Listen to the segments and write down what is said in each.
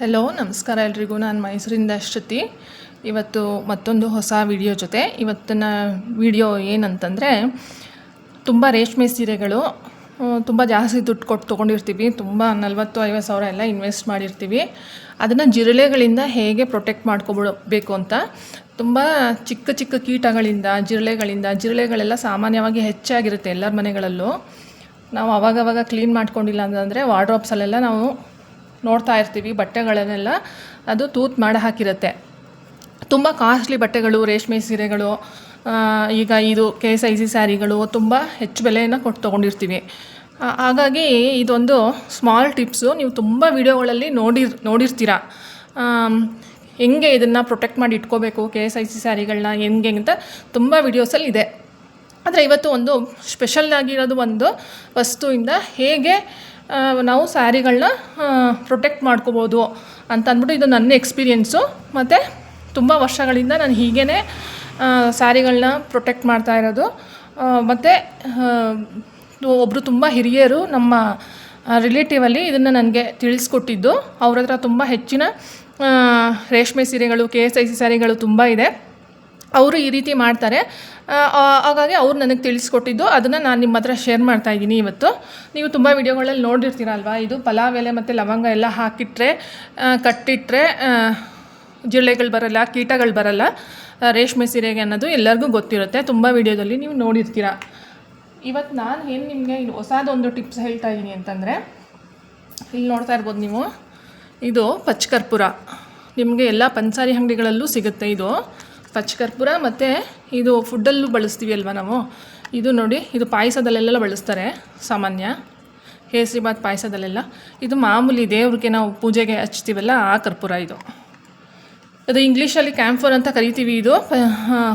Hello ನಮಸ್ಕಾರ ಎಲ್ರಿಗೂ. ನಾನು ಮೈಸೂರಿಂದ ಶ್ರುತಿ. ಇವತ್ತು ಮತ್ತೊಂದು ಹೊಸ ವಿಡಿಯೋ ಜೊತೆ. ಇವತ್ತಿನ ವಿಡಿಯೋ ಏನಂತಂದರೆ, ತುಂಬ ರೇಷ್ಮೆ ಸೀರೆಗಳು ತುಂಬ ಜಾಸ್ತಿ ದುಡ್ಡು ಕೊಟ್ಟು ತೊಗೊಂಡಿರ್ತೀವಿ. ತುಂಬ ನಲವತ್ತು, ಐವತ್ತು ಸಾವಿರ ಎಲ್ಲ ಇನ್ವೆಸ್ಟ್ ಮಾಡಿರ್ತೀವಿ. ಅದನ್ನು ಜಿರಳೆಗಳಿಂದ ಹೇಗೆ ಪ್ರೊಟೆಕ್ಟ್ ಮಾಡ್ಕೊಬಿಡಬೇಕು ಅಂತ, ತುಂಬ ಚಿಕ್ಕ ಚಿಕ್ಕ ಕೀಟಗಳಿಂದ, ಜಿರಳೆಗಳಿಂದ, ಜಿರಳೆಗಳೆಲ್ಲ ಸಾಮಾನ್ಯವಾಗಿ ಹೆಚ್ಚಾಗಿರುತ್ತೆ ಎಲ್ಲರ ಮನೆಗಳಲ್ಲೂ. ನಾವು ಅವಾಗವಾಗ ಕ್ಲೀನ್ ಮಾಡ್ಕೊಂಡಿಲ್ಲ ಅಂತಂದರೆ ವಾರ್ಡ್ರೋಪ್ಸಲ್ಲೆಲ್ಲ ನಾವು ನೋಡ್ತಾ ಇರ್ತೀವಿ ಬಟ್ಟೆಗಳನ್ನೆಲ್ಲ ಅದು ತೂತು ಮಾಡಿ ಹಾಕಿರುತ್ತೆ. ತುಂಬ ಕಾಸ್ಟ್ಲಿ ಬಟ್ಟೆಗಳು, ರೇಷ್ಮೆ ಸೀರೆಗಳು ಈಗ ಇದು ಕೆ ಎಸ್ ಐ ಸಿ ಸ್ಯಾರಿಗಳು ತುಂಬ ಹೆಚ್ಚು ಬೆಲೆಯನ್ನು ಕೊಟ್ಟು ತೊಗೊಂಡಿರ್ತೀವಿ. ಹಾಗಾಗಿ ಇದೊಂದು ಸ್ಮಾಲ್ ಟಿಪ್ಸು. ನೀವು ತುಂಬ ವೀಡಿಯೋಗಳಲ್ಲಿ ನೋಡಿರ್, ನೋಡಿರ್ತೀರ. ಹೆಂಗೆ ಇದನ್ನು ಪ್ರೊಟೆಕ್ಟ್ ಮಾಡಿ ಇಟ್ಕೋಬೇಕು ಕೆ ಎಸ್ ಐ ಸಿ ಸ್ಯಾರಿಗಳನ್ನ ಹೆಂಗೆ ಅಂತ ತುಂಬ ವೀಡಿಯೋಸಲ್ಲಿ ಇದೆ ಆದರೆ ಇವತ್ತು ಒಂದು ಸ್ಪೆಷಲ್ ಆಗಿರೋದು ಒಂದು ವಸ್ತುವಿಂದ ಹೇಗೆ ನಾವು ಸ್ಯಾರಿಗಳನ್ನ ಪ್ರೊಟೆಕ್ಟ್ ಮಾಡ್ಕೋಬೋದು ಅಂತ ಅಂದ್ಬಿಟ್ಟು ಇದು ನನ್ನ ಎಕ್ಸ್ಪೀರಿಯೆನ್ಸು ಮತ್ತು ತುಂಬ ವರ್ಷಗಳಿಂದ ನಾನು ಹೀಗೇ ಸ್ಯಾರಿಗಳನ್ನ ಪ್ರೊಟೆಕ್ಟ್ ಮಾಡ್ತಾ ಇರೋದು. ಮತ್ತು ಒಬ್ಬರು ತುಂಬ ಹಿರಿಯರು ನಮ್ಮ ರಿಲೇಟಿವಲ್ಲಿ ಇದನ್ನು ನನಗೆ ತಿಳಿಸ್ಕೊಟ್ಟಿದ್ದು. ಅವ್ರ ಹತ್ರ ತುಂಬ ಹೆಚ್ಚಿನ ರೇಷ್ಮೆ ಸೀರೆಗಳು, ಕೆ ಎಸ್ ಐ ಸಿ ಸ್ಯಾರಿಗಳು ತುಂಬ ಇದೆ. ಅವರು ಈ ರೀತಿ ಮಾಡ್ತಾರೆ. ಹಾಗಾಗಿ ಅವ್ರು ನನಗೆ ತಿಳಿಸ್ಕೊಟ್ಟಿದ್ದು. ಅದನ್ನು ನಾನು ನಿಮ್ಮ ಹತ್ರ ಶೇರ್ ಮಾಡ್ತಾ ಇದ್ದೀನಿ ಇವತ್ತು. ನೀವು ತುಂಬ ವಿಡಿಯೋಗಳಲ್ಲಿ ನೋಡಿರ್ತೀರಲ್ವಾ ಇದು ಪಲಾವ್ ಎಲೆ ಮತ್ತು ಲವಂಗ ಎಲ್ಲ ಹಾಕಿಟ್ರೆ ಕಟ್ಟಿಟ್ರೆ ಜಿರಳೆಗಳು ಬರಲ್ಲ, ಕೀಟಗಳು ಬರಲ್ಲ. ರೇಷ್ಮೆ ಸೀರೆಗೆ ಅನ್ನೋದು ಎಲ್ಲರಿಗೂ ಗೊತ್ತಿರುತ್ತೆ. ತುಂಬ ವಿಡಿಯೋದಲ್ಲಿ ನೀವು ನೋಡಿರ್ತೀರ. ಇವತ್ತು ನಾನು ಏನು ನಿಮಗೆ ಇಲ್ಲಿ ಹೊಸದೊಂದು ಟಿಪ್ಸ್ ಹೇಳ್ತಾ ಇದ್ದೀನಿ ಅಂತಂದರೆ, ಇಲ್ಲಿ ನೋಡ್ತಾ ಇರ್ಬೋದು ನೀವು. ಇದು ಪಚ್ಕರ್ಪುರ ನಿಮಗೆ ಎಲ್ಲ ಪಂಚಾರಿ ಅಂಗಡಿಗಳಲ್ಲೂ ಸಿಗುತ್ತೆ ಇದು. ಪಚ್ಕರ್ಪೂರ ಮತ್ತು ಇದು ಫುಡ್ಡಲ್ಲೂ ಬಳಸ್ತೀವಿ ಅಲ್ವಾ ನಾವು? ಇದು ನೋಡಿ, ಇದು ಪಾಯಸದಲ್ಲೆಲ್ಲ ಬಳಸ್ತಾರೆ, ಸಾಮಾನ್ಯ. ಕೇಸರಿಬಾತ್ ಪಾಯಸದಲ್ಲೆಲ್ಲ. ಇದು ಮಾಮೂಲಿ ದೇವ್ರಿಗೆ ನಾವು ಪೂಜೆಗೆ ಹಚ್ತೀವಲ್ಲ, ಆ ಕರ್ಪೂರ ಇದು. ಅದು ಇಂಗ್ಲೀಷಲ್ಲಿ ಕ್ಯಾಂಫರ್ ಅಂತ ಕರಿತೀವಿ ಇದು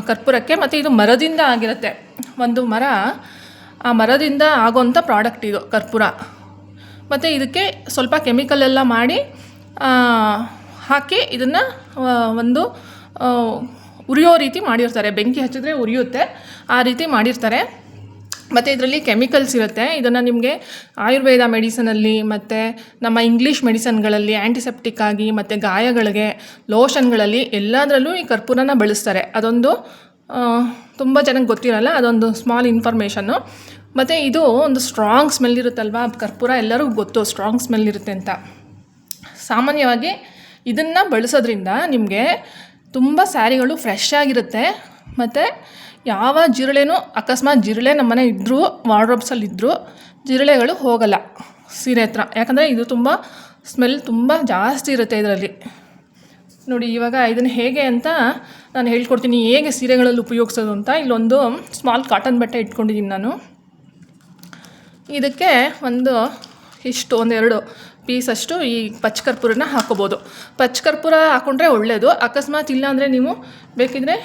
ಕರ್ಪೂರಕ್ಕೆ, ಮತ್ತು ಇದು ಮರದಿಂದ ಆಗಿರುತ್ತೆ. ಒಂದು ಮರ, ಆ ಮರದಿಂದ ಆಗೋಂಥ ಪ್ರಾಡಕ್ಟ್ ಇದು, ಕರ್ಪೂರ. ಮತ್ತು ಇದಕ್ಕೆ ಸ್ವಲ್ಪ ಕೆಮಿಕಲ್ ಎಲ್ಲ ಮಾಡಿ ಹಾಕಿ ಇದನ್ನು ಒಂದು ಉರಿಯೋ ರೀತಿ ಮಾಡಿರ್ತಾರೆ. ಬೆಂಕಿ ಹಚ್ಚಿದ್ರೆ ಉರಿಯುತ್ತೆ, ಆ ರೀತಿ ಮಾಡಿರ್ತಾರೆ. ಮತ್ತು ಇದರಲ್ಲಿ ಕೆಮಿಕಲ್ಸ್ ಇರುತ್ತೆ. ಇದನ್ನು ನಿಮಗೆ ಆಯುರ್ವೇದ ಮೆಡಿಸನಲ್ಲಿ ಮತ್ತು ನಮ್ಮ ಇಂಗ್ಲೀಷ್ ಮೆಡಿಸನ್ಗಳಲ್ಲಿ ಆ್ಯಂಟಿಸೆಪ್ಟಿಕ್ ಆಗಿ ಮತ್ತು ಗಾಯಗಳಿಗೆ, ಲೋಷನ್ಗಳಲ್ಲಿ ಎಲ್ಲದರಲ್ಲೂ ಈ ಕರ್ಪೂರನ ಬಳಸ್ತಾರೆ. ಅದೊಂದು ತುಂಬ ಜನಕ್ಕೆ ಗೊತ್ತಿರಲ್ಲ, ಅದೊಂದು ಸ್ಮಾಲ್ ಇನ್ಫಾರ್ಮೇಷನ್ನು ಮತ್ತು ಇದು ಒಂದು ಸ್ಟ್ರಾಂಗ್ ಸ್ಮೆಲ್ ಇರುತ್ತಲ್ವ? ಕರ್ಪೂರ ಎಲ್ಲರಿಗೂ ಗೊತ್ತು ಸ್ಟ್ರಾಂಗ್ ಸ್ಮೆಲ್ ಇರುತ್ತೆ ಅಂತ. ಸಾಮಾನ್ಯವಾಗಿ ಇದನ್ನು ಬಳಸೋದ್ರಿಂದ ನಿಮಗೆ ತುಂಬ ಸ್ಯಾರಿಗಳು ಫ್ರೆಶ್ ಆಗಿರುತ್ತೆ. ಮತ್ತು ಯಾವ ಜಿರಳೆನೂ ಅಕಸ್ಮಾತ್ ಜಿರಳೆ ನಮ್ಮನೆ ಇದ್ದರೂ ವಾರ್ಡ್ರೋಬ್ಸಲ್ಲಿ ಇದ್ದರೂ ಜಿರಳೆಗಳು ಹೋಗಲ್ಲ ಸೀರೆ ಹತ್ರ. ಯಾಕಂದರೆ ಇದು ತುಂಬ ಸ್ಮೆಲ್ ತುಂಬ ಜಾಸ್ತಿ ಇರುತ್ತೆ ಇದರಲ್ಲಿ. ನೋಡಿ, ಇವಾಗ ಇದನ್ನು ಹೇಗೆ ಅಂತ ನಾನು ಹೇಳ್ಕೊಡ್ತೀನಿ. ಹೇಗೆ ಸೀರೆಗಳಲ್ಲಿ ಉಪಯೋಗಿಸೋದು ಅಂತ. ಇಲ್ಲೊಂದು ಸ್ಮಾಲ್ ಕಾಟನ್ ಬಟ್ಟೆ ಇಟ್ಕೊಂಡಿದ್ದೀನಿ ನಾನು. ಇದಕ್ಕೆ ಒಂದು ಇಷ್ಟು, ಒಂದೆರಡು ಪೀಸಷ್ಟು ಈ ಪಚ್ಕರ್ಪೂರನ ಹಾಕೋಬೋದು. ಪಚ್ಕರ್ಪೂರ ಹಾಕೊಂಡ್ರೆ ಒಳ್ಳೆಯದು ಅಕಸ್ಮಾತ್ ಇಲ್ಲಾಂದರೆ ನೀವು ಬೇಕಿದ್ರೆ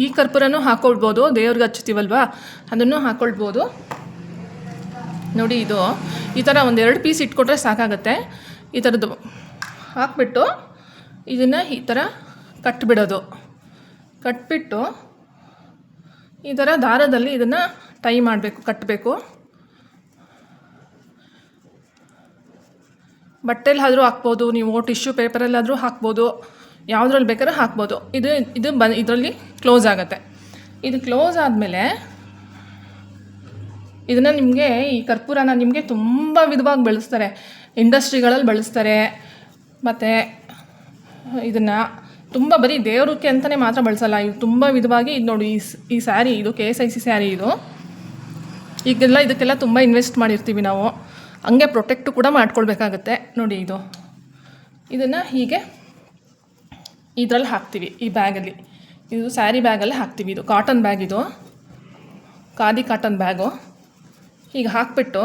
ಈ ಕರ್ಪೂರನೂ ಹಾಕೊಳ್ಬೋದು. ದೇವ್ರಿಗೆ ಹಚ್ತೀವಲ್ವಾ ಅದನ್ನು ಹಾಕ್ಕೊಳ್ಬೋದು ನೋಡಿ ಇದು. ಈ ಥರ ಒಂದೆರಡು ಪೀಸ್ ಇಟ್ಕೊಟ್ರೆ ಸಾಕಾಗತ್ತೆ. ಈ ಥರದ್ದು ಹಾಕ್ಬಿಟ್ಟು ಇದನ್ನು ಈ ಥರ ಕಟ್ಬಿಡೋದು. ಕಟ್ಬಿಟ್ಟು ಈ ಥರ ದಾರದಲ್ಲಿ ಇದನ್ನು ಟೈ ಮಾಡಬೇಕು ಕಟ್ಟಬೇಕು ಬಟ್ಟೆಲಾದರೂ ಹಾಕ್ಬೋದು, ನೀವು ಟಿಶ್ಯೂ ಪೇಪರಲ್ಲಾದರೂ ಹಾಕ್ಬೋದು, ಯಾವುದ್ರಲ್ಲಿ ಬೇಕಾದ್ರೂ ಹಾಕ್ಬೋದು. ಇದು ಇದು ಬ ಇದರಲ್ಲಿ ಕ್ಲೋಸ್ ಆಗುತ್ತೆ. ಇದು ಕ್ಲೋಸ್ ಆದಮೇಲೆ ಇದನ್ನು ನಿಮಗೆ ಈ ಕರ್ಪೂರನ ನಿಮಗೆ ತುಂಬ ವಿಧವಾಗಿ ಬೆಳೆಸ್ತಾರೆ. ಇಂಡಸ್ಟ್ರಿಗಳಲ್ಲಿ ಬಳಸ್ತಾರೆ. ಮತ್ತು ಇದನ್ನು ತುಂಬ ಬರೀ ದೇವ್ರಕ್ಕೆ ಅಂತಲೇ ಮಾತ್ರ ಬಳಸಲ್ಲ. ಇದು ತುಂಬ ವಿಧವಾಗಿ ಇದು ನೋಡಿ, ಈ ಈ ಸ್ಯಾರಿ, ಇದು K S I C sari ಇದು. ಈಗೆಲ್ಲ ಇದಕ್ಕೆಲ್ಲ ತುಂಬ ಇನ್ವೆಸ್ಟ್ ಮಾಡಿರ್ತೀವಿ ನಾವು. ಹಂಗೆ ಪ್ರೊಟೆಕ್ಟು ಕೂಡ ಮಾಡ್ಕೊಳ್ಬೇಕಾಗತ್ತೆ. ನೋಡಿ ಇದು. ಇದನ್ನು ಹೀಗೆ ಇದರಲ್ಲಿ ಹಾಕ್ತೀವಿ ಈ ಬ್ಯಾಗಲ್ಲಿ. ಇದು ಸ್ಯಾರಿ ಬ್ಯಾಗಲ್ಲಿ ಹಾಕ್ತೀವಿ ಇದು. ಕಾಟನ್ ಬ್ಯಾಗ್ ಇದು. ಖಾದಿ ಕಾಟನ್ ಬ್ಯಾಗು ಹೀಗೆ ಹಾಕ್ಬಿಟ್ಟು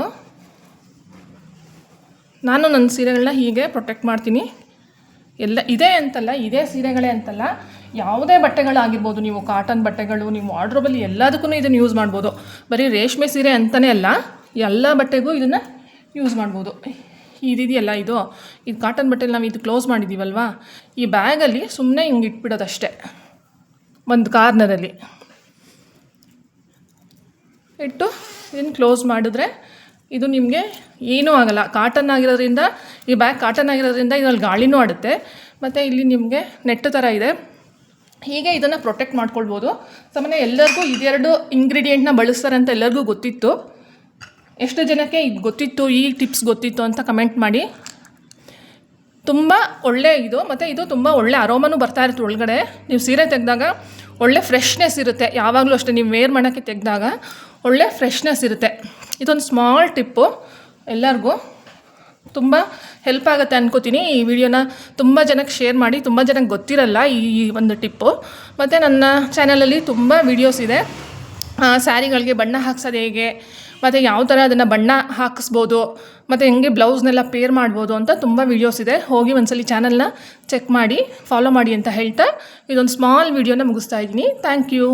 ನಾನು ನನ್ನ ಸೀರೆಗಳನ್ನ ಹೀಗೆ ಪ್ರೊಟೆಕ್ಟ್ ಮಾಡ್ತೀನಿ. ಎಲ್ಲ ಇದೇ ಅಂತಲ್ಲ, ಇದೇ ಸೀರೆಗಳೇ ಅಂತಲ್ಲ, ಯಾವುದೇ ಬಟ್ಟೆಗಳಾಗಿರ್ಬೋದು, ನೀವು ಕಾಟನ್ ಬಟ್ಟೆಗಳು, ನೀವು ವಾರ್ಡ್ರೋಬಲ್ಲಿ ಎಲ್ಲದಕ್ಕೂ ಇದನ್ನು ಯೂಸ್ ಮಾಡ್ಬೋದು. ಬರೀ ರೇಷ್ಮೆ ಸೀರೆ ಅಂತಲೇ ಅಲ್ಲ, ಎಲ್ಲ ಬಟ್ಟೆಗೂ ಇದನ್ನು ಯೂಸ್ ಮಾಡ್ಬೋದು. ಇದಿದೆಯಲ್ಲ ಇದು ಇದು? ಕಾಟನ್ ಬಟ್ಟೆಲಿ ನಾವು ಇದು ಕ್ಲೋಸ್ ಮಾಡಿದ್ದೀವಲ್ವಾ ಈ ಬ್ಯಾಗಲ್ಲಿ ಸುಮ್ಮನೆ ಹಿಂಗೆ ಇಟ್ಬಿಡೋದಷ್ಟೇ. ಒಂದು ಕಾರ್ನರಲ್ಲಿ. ಇಟ್ಟು ಇದನ್ನು ಕ್ಲೋಸ್ ಮಾಡಿದ್ರೆ ಇದು ನಿಮಗೆ ಏನೂ ಆಗಲ್ಲ. ಕಾಟನ್ ಆಗಿರೋದ್ರಿಂದ, ಈ ಬ್ಯಾಗ್ ಕಾಟನ್ ಆಗಿರೋದ್ರಿಂದ ಇದರಲ್ಲಿ ಗಾಳಿನೂ ಆಡುತ್ತೆ. ಮತ್ತು ಇಲ್ಲಿ ನಿಮಗೆ ನೆಟ್ ಥರ ಇದೆ. ಹೀಗೆ ಇದನ್ನು ಪ್ರೊಟೆಕ್ಟ್ ಮಾಡ್ಕೊಳ್ಬೋದು. ಸಾಮಾನ್ಯ ಎಲ್ಲರಿಗೂ ಇದೆರಡು ಇಂಗ್ರೀಡಿಯೆಂಟ್ನ ಬಳಸ್ತಾರೆ ಅಂತ ಎಲ್ಲರಿಗೂ ಗೊತ್ತಿತ್ತು. ಎಷ್ಟು ಜನಕ್ಕೆ ಇದು ಗೊತ್ತಿತ್ತು, ಈ ಟಿಪ್ಸ್ ಗೊತ್ತಿತ್ತು ಅಂತ ಕಮೆಂಟ್ ಮಾಡಿ. ತುಂಬ ಒಳ್ಳೆ ಇದು, ಮತ್ತು ಇದು ತುಂಬ ಒಳ್ಳೆ ಅರೋಮನೂ ಬರ್ತಾ ಇರುತ್ತೆ ಒಳಗಡೆ. ನೀವು ಸೀರೆ ತೆಗೆದಾಗ ಒಳ್ಳೆ ಫ್ರೆಶ್ನೆಸ್ ಇರುತ್ತೆ. ಯಾವಾಗಲೂ ಅಷ್ಟೇ, ನೀವು ವೇರ್ ಮಾಡೋಕ್ಕೆ ತೆಗೆದಾಗ ಒಳ್ಳೆ ಫ್ರೆಶ್ನೆಸ್ ಇರುತ್ತೆ. ಇದೊಂದು ಸ್ಮಾಲ್ ಟಿಪ್ಪು ಎಲ್ಲರಿಗೂ ತುಂಬ ಹೆಲ್ಪ್ ಆಗುತ್ತೆ ಅನ್ಕೋತೀನಿ. ಈ ವಿಡಿಯೋನ ತುಂಬ ಜನಕ್ಕೆ ಶೇರ್ ಮಾಡಿ, ತುಂಬ ಜನಕ್ಕೆ ಗೊತ್ತಿರಲ್ಲ ಈ ಒಂದು ಟಿಪ್ಪು ಮತ್ತು ನನ್ನ ಚಾನಲಲ್ಲಿ ತುಂಬ ವಿಡಿಯೋಸ್ ಇದೆ. ಸ್ಯಾರಿಗಳಿಗೆ ಬಣ್ಣ ಹಾಕ್ಸೋದು ಹೇಗೆ? ಮತ್ತು ಯಾವ ಥರ ಅದನ್ನು ಬಣ್ಣ ಹಾಕಿಸ್ಬೋದು, ಮತ್ತು ಹೆಂಗೆ ಬ್ಲೌಸ್ನೆಲ್ಲ ಪೇರ್ ಮಾಡ್ಬೋದು ಅಂತ ತುಂಬ ವೀಡಿಯೋಸ್ ಇದೆ. ಹೋಗಿ ಒಂದ್ಸಲಿ ಚಾನಲ್ನ ಚೆಕ್ ಮಾಡಿ ಫಾಲೋ ಮಾಡಿ ಅಂತ ಹೇಳ್ತಾ ಇದೊಂದು ಸ್ಮಾಲ್ ವೀಡಿಯೋನ ಮುಗಿಸ್ತಾ ಇದ್ದೀನಿ. Thank you